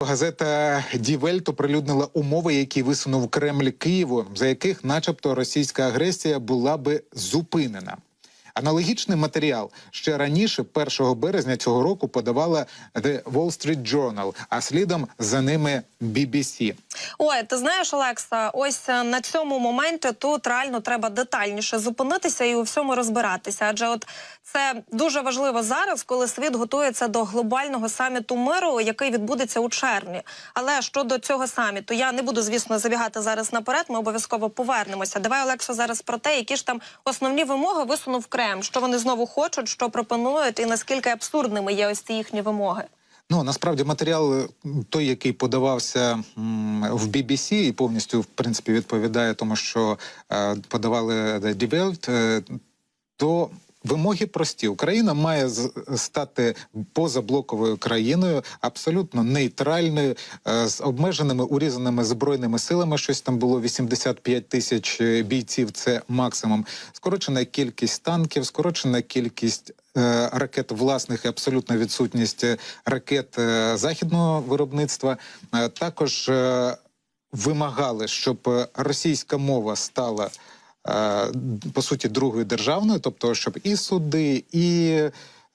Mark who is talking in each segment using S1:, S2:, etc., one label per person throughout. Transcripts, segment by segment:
S1: Газета Дівельт оприлюднила умови, які висунув Кремль Києву, за яких, начебто, російська агресія була би зупинена. Аналогічний матеріал ще раніше, 1 березня цього року, подавала The Wall Street Journal, а слідом за ними BBC.
S2: Ой, ти знаєш, Олекса, ось е, на цьому моменті тут реально треба детальніше зупинитися і у всьому розбиратися. Адже от це дуже важливо зараз, коли світ готується до глобального саміту миру, який відбудеться у червні. Але щодо цього саміту, я не буду, звісно, забігати зараз наперед. Ми обов'язково повернемося. Давай, Олексо, зараз про те, які ж там основні вимоги висунув Крем, що вони знову хочуть, що пропонують, і наскільки абсурдними є ось ці їхні вимоги.
S1: Ну насправді матеріал той, який подавався в BBC і повністю в принципі відповідає тому, що е, подавали The Welt, е, то вимоги прості. Україна має стати позаблоковою країною, абсолютно нейтральною, е, з обмеженими урізаними збройними силами. Щось там було 85 тисяч е, бійців. Це максимум. Скорочена кількість танків, скорочена кількість е, ракет власних і абсолютна відсутність ракет західного виробництва. Також вимагали, щоб російська мова стала по суті другою державною, тобто щоб і суди, і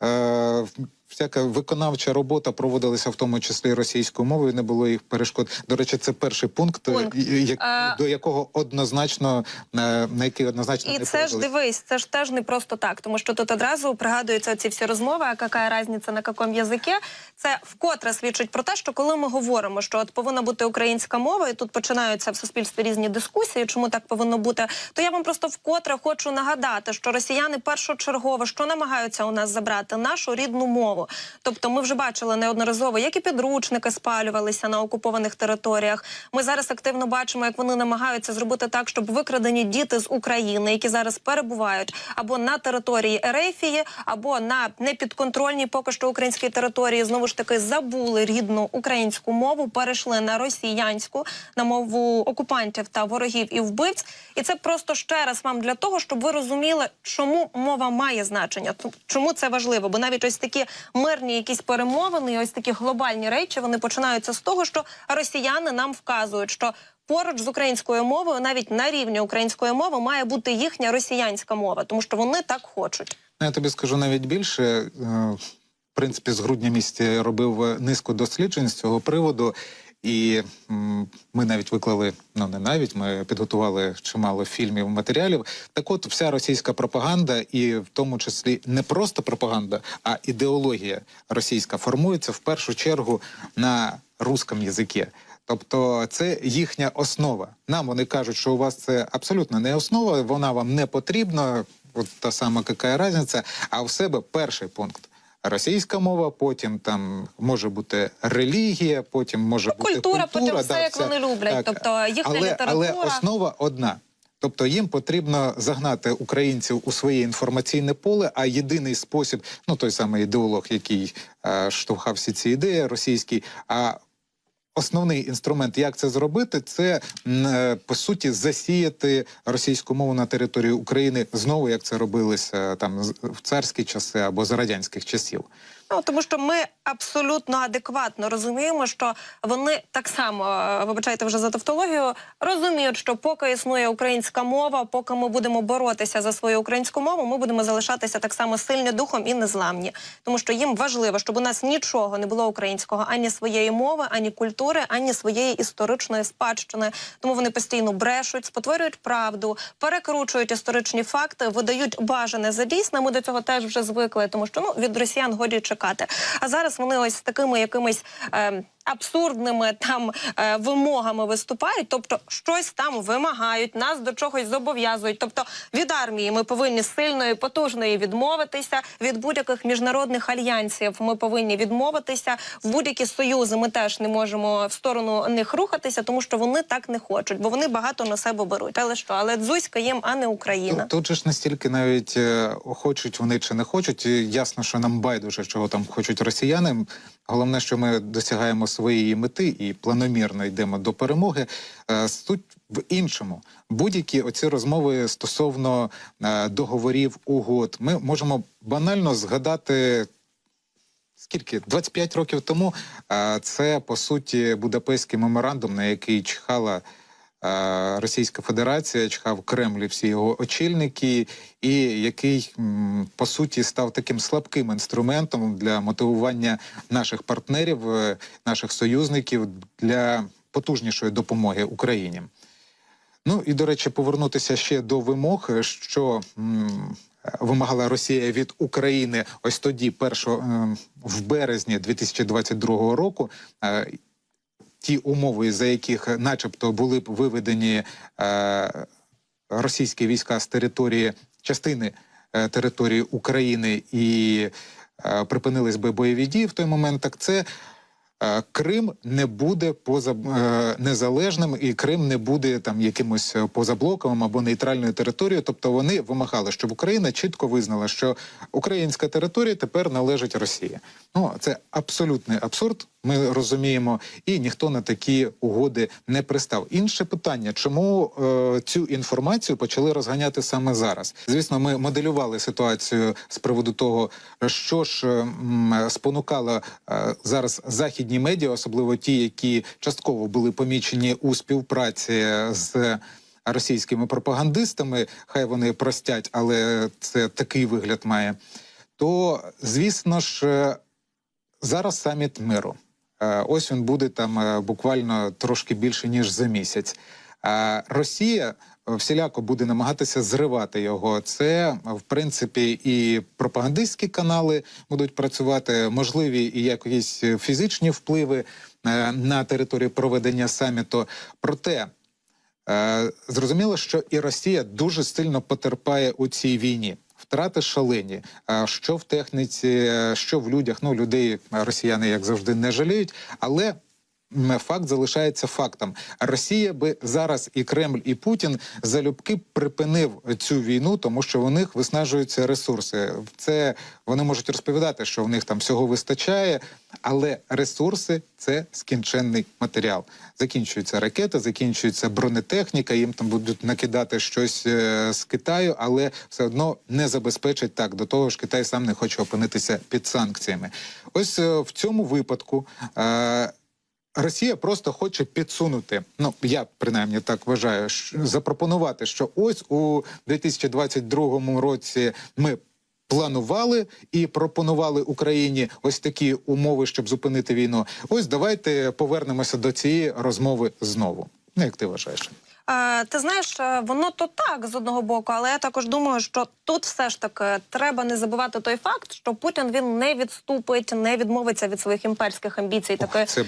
S1: е, всяка виконавча робота проводилася в тому числі російською мовою, не було їх перешкод. До речі, це перший пункт, е,
S2: Пункт.
S1: як-
S2: А-
S1: до якого однозначно е, на який однозначно
S2: І
S1: не
S2: це ж дивись, це ж теж не просто так, тому що тут одразу пригадуються ці всі розмови, а яка різниця на якому язикі. Це вкотре свідчить про те, що коли ми говоримо, що от повинна бути українська мова, і тут починаються в суспільстві різні дискусії, чому так повинно бути, то я вам просто вкотре хочу нагадати, що росіяни першочергово що намагаються у нас забрати нашу рідну мову. Тобто, ми вже бачили неодноразово, як і підручники спалювалися на окупованих територіях. Ми зараз активно бачимо, як вони намагаються зробити так, щоб викрадені діти з України, які зараз перебувають або на території Ерефії, або на непідконтрольній поки що українській території, знову ж таки забули рідну українську мову, перейшли на росіянську, на мову окупантів та ворогів і вбивць. І це просто ще раз вам для того, щоб ви розуміли, чому мова має значення, чому це важливо. Бо навіть ось такі мирні якісь перемовини, ось такі глобальні речі, вони починаються з того, що росіяни нам вказують, що поруч з українською мовою, навіть на рівні української мови, має бути їхня росіянська мова, тому що вони так хочуть.
S1: Ну, Я тобі скажу навіть більше. Е, В принципі, з грудня місяця я робив низку досліджень з цього приводу, і ми навіть виклали, ну не навіть, ми підготували чимало фільмів, матеріалів. Так от, вся російська пропаганда, і в тому числі не просто пропаганда, а ідеологія російська формується в першу чергу на русском язикі. Тобто це їхня основа. Нам вони кажуть, що у вас це абсолютно не основа, вона вам не потрібна. От та сама яка різниця. А в себе перший пункт. Російська мова, потім там може бути релігія, потім може бути
S2: культура, культура, потім все,
S1: да,
S2: як вони люблять. Тобто їхня
S1: але,
S2: література.
S1: Але основа одна. Тобто їм потрібно загнати українців у своє інформаційне поле. А єдиний спосіб, ну той самий ідеолог, який е, штовхав всі ці ідеї російський. А Основний інструмент, як це зробити, це е, по суті засіяти російську мову на території України знову, як це робилося там з- в царські часи або за радянських часів.
S2: Ну тому що ми абсолютно адекватно розуміємо, що вони так само е, вибачайте вже за тавтологію, розуміють, що поки існує українська мова, поки ми будемо боротися за свою українську мову, ми будемо залишатися так само сильні духом і незламні, тому що їм важливо, щоб у нас нічого не було українського, ані своєї мови, ані культури, ані своєї історичної спадщини. Тому вони постійно брешуть, спотворюють правду, перекручують історичні факти, видають бажане за дійсне. Ми до цього теж вже звикли, тому що ну від росіян годі чекати. А зараз вони ось такими якимись. Е, Абсурдними там е, вимогами виступають, тобто щось там вимагають, нас до чогось зобов'язують. Тобто від армії ми повинні сильної, потужної відмовитися. Від будь-яких міжнародних альянсів ми повинні відмовитися. В будь-які союзи ми теж не можемо в сторону них рухатися, тому що вони так не хочуть, бо вони багато на себе беруть. Але що? Але дзузька їм, а не Україна.
S1: Тут, же ж настільки навіть е, хочуть вони чи не хочуть. Ясно, що нам байдуже, чого там хочуть росіяни. Головне, що ми досягаємо своєї мети і планомірно йдемо до перемоги. Е, Суть в іншому. Будь-які оці розмови стосовно е, договорів, угод, ми можемо банально згадати скільки 25 років тому е, це по суті Будапештський меморандум, на який чхала Російська Федерація, чхав Кремль всі його очільники, і який по суті став таким слабким інструментом для мотивування наших партнерів, е, наших союзників для потужнішої допомоги Україні. Ну і до речі, повернутися ще до вимог, що вимагала Росія від України ось тоді, першо, ем, в березні 2022 року. Ті умови, за яких, начебто, були б виведені е, російські війська з території частини е, території України і е, припинились би бойові дії в той момент, так це е, Крим не буде поза е, незалежним, і Крим не буде там якимось позаблоковим або нейтральною територією. Тобто вони вимагали, щоб Україна чітко визнала, що українська територія тепер належить Росії. Ну це абсолютний абсурд. Ми розуміємо, і ніхто на такі угоди не пристав. Інше питання, чому е, цю інформацію почали розганяти саме зараз? Звісно, ми моделювали ситуацію з приводу того, що ж е, спонукало е, зараз західні медіа, особливо ті, які частково були помічені у співпраці з. Російськими пропагандистами, хай вони простять, але це такий вигляд має. То звісно ж, е, зараз саміт миру. Е, Ось він буде там е, буквально трошки більше ніж за місяць. А Росія е, всіляко буде намагатися зривати його. Це е, в принципі і пропагандистські канали будуть працювати, можливі і якісь е, фізичні впливи е, на території проведення саміту. Проте Е, Зрозуміло, що і Росія дуже сильно потерпає у цій війні. Втрати шалені. Що в техніці, е, що в людях. Ну, людей росіяни, як завжди, не жаліють, але. Факт залишається фактом. Росія би зараз і Кремль, і Путін залюбки припинив цю війну, тому що у них виснажуються ресурси. Це вони можуть розповідати, що в них там всього вистачає, але ресурси це скінченний матеріал. Закінчуються ракети, закінчується бронетехніка. Їм там будуть накидати щось е, з Китаю, але все одно не забезпечать так. До того ж, Китай сам не хоче опинитися під санкціями. Ось е, в цьому випадку. Е, Росія просто хоче підсунути. Ну я принаймні так вважаю, запропонувати, що ось у 2022 році ми планували і пропонували Україні ось такі умови, щоб зупинити війну. Ось давайте повернемося до цієї розмови знову. Ну, як ти вважаєш?
S2: Е, ти знаєш, е, воно то так з одного боку, але я також думаю, що тут все ж таки треба не забувати той факт, що Путін він не відступить, не відмовиться від своїх імперських амбіцій.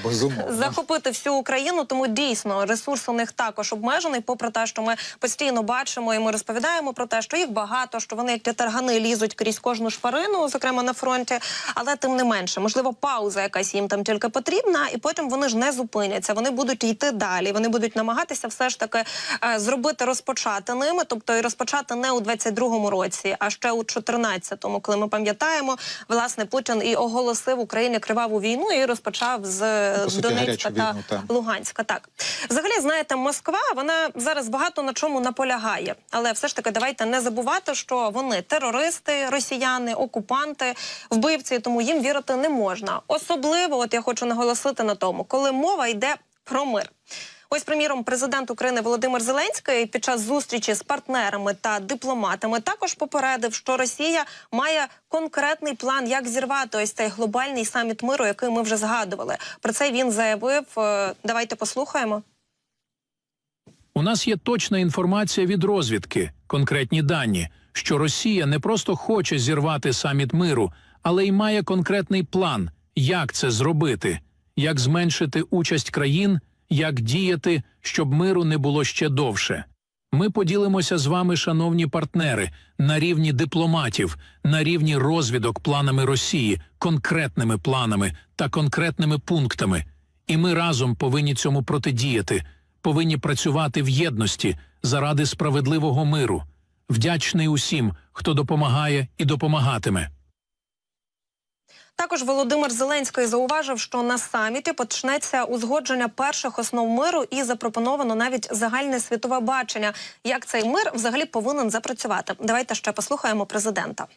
S1: Безумовно.
S2: захопити всю Україну. Тому дійсно ресурс у них також обмежений. Попри те, що ми постійно бачимо і ми розповідаємо про те, що їх багато, що вони як ті таргани лізуть крізь кожну шпарину, зокрема на фронті. Але тим не менше, можливо, пауза якась їм там тільки потрібна, і потім вони ж не зупиняться. Вони будуть йти далі. Вони будуть намагатися все ж таки зробити розпочати ними, тобто і розпочати не у 22-му році, а ще у 14-му, коли ми пам'ятаємо, власне Путін і оголосив Україні криваву війну і розпочав з е,
S1: суті,
S2: Донецька та
S1: війну.
S2: Луганська. Так взагалі, знаєте, Москва вона зараз багато на чому наполягає, але все ж таки давайте не забувати, що вони терористи, росіяни, окупанти, вбивці, тому їм вірити не можна. Особливо, от я хочу наголосити на тому, коли мова йде про мир. Ось, приміром, президент України Володимир Зеленський під час зустрічі з партнерами та дипломатами також попередив, що Росія має конкретний план, як зірвати ось цей глобальний саміт миру, який ми вже згадували. Про це він заявив. Е, Давайте послухаємо.
S3: У нас є точна інформація від розвідки, конкретні дані, що Росія не просто хоче зірвати саміт миру, але й має конкретний план, як це зробити, як зменшити участь країн, як діяти, щоб миру не було ще довше. Ми поділимося з вами, шановні партнери, на рівні дипломатів, на рівні розвідок планами Росії, конкретними планами та конкретними пунктами. І ми разом повинні цьому протидіяти, повинні працювати в єдності заради справедливого миру. Вдячний усім, хто допомагає і допомагатиме.
S2: Також Володимир Зеленський зауважив, що на саміті почнеться узгодження перших основ миру і запропоновано навіть загальне світове бачення, як цей мир взагалі повинен запрацювати. Давайте ще послухаємо президента.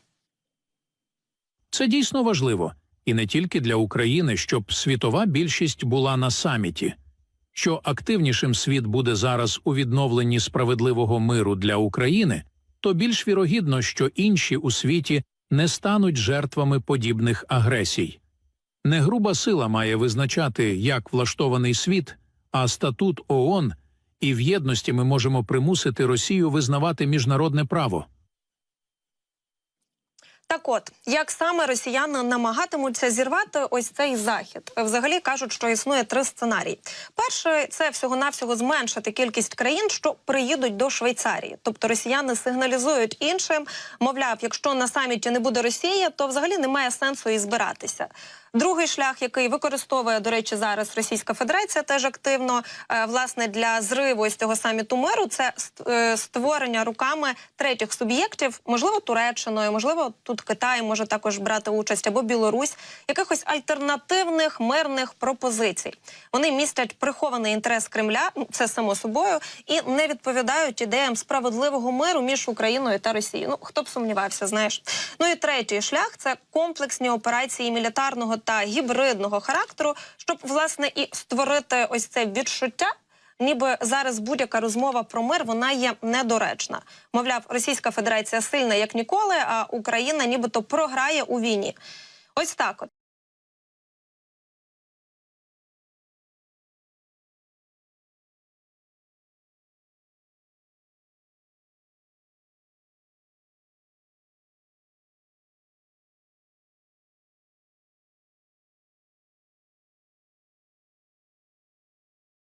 S3: Це дійсно важливо. і не тільки для України, щоб світова більшість була на саміті. Що активнішим світ буде зараз у відновленні справедливого миру для України, то більш вірогідно, що інші у світі не стануть жертвами подібних агресій. Не груба сила має визначати, як влаштований світ, а статут ООН, і в єдності ми можемо примусити Росію визнавати міжнародне право.
S2: Так от, як саме росіяни намагатимуться зірвати ось цей захід? Взагалі кажуть, що існує три сценарії. Перший це всього-навсього зменшити кількість країн, що приїдуть до Швейцарії. Тобто росіяни сигналізують іншим, мовляв, якщо на саміті не буде Росії, то взагалі немає сенсу і збиратися. Другий шлях, який використовує, до речі, зараз Російська Федерація теж активно е, власне для зриву із цього саміту миру, це е, створення руками третіх суб'єктів, можливо, Туреччиною, можливо, тут Китай може також брати участь або Білорусь, якихось альтернативних мирних пропозицій. Вони містять прихований інтерес Кремля, ну, це само собою, і не відповідають ідеям справедливого миру між Україною та Росією. Ну хто б сумнівався, знаєш. Ну і третій шлях це комплексні операції мілітарного та гібридного характеру, щоб власне і створити ось це відчуття. Ніби зараз будь-яка розмова про мир вона є недоречна. Мовляв, Російська Федерація сильна як ніколи, а Україна нібито програє у війні. Ось так от.